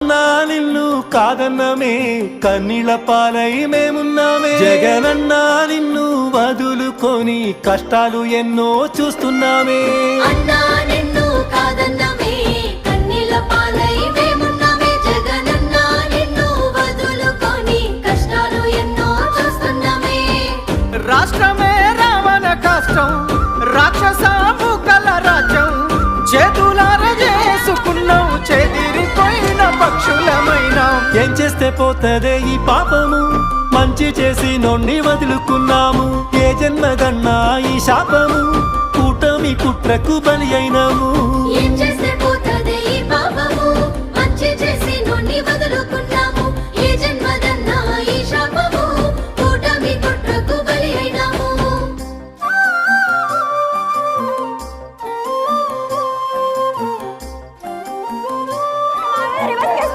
నా నిన్ను కాదన్నమే కన్నీళ్ళ పాలై మేమున్నామే. జగనన్నా నిన్ను వదులుకొని కష్టాలు ఎన్నో చూస్తున్నామే. అన్నా నిన్ను కాదన్నమే కన్నీళ్ళ పాలై మేమున్నామే. జగనన్నా నిన్ను వదులుకొని కష్టాలు ఎన్నో చూస్తున్నామే. రాష్ట్రమే రావణ కష్టం రాక్షస ముక్కల రాజ్యం. చేతులార చేసుకున్నాం ఏం చేస్తే పోతదే ఈ పాపము. మంచి చేసి నొన్ని వదులుకున్నాము. ఏ జన్మదన్నా ఈ శాపము. కూటమి కుట్రకు బలి అయినాము. ఏం చేస్తే పోతదే ఈ పాపము. మంచి చేసి నుండి వదులుకున్నాము.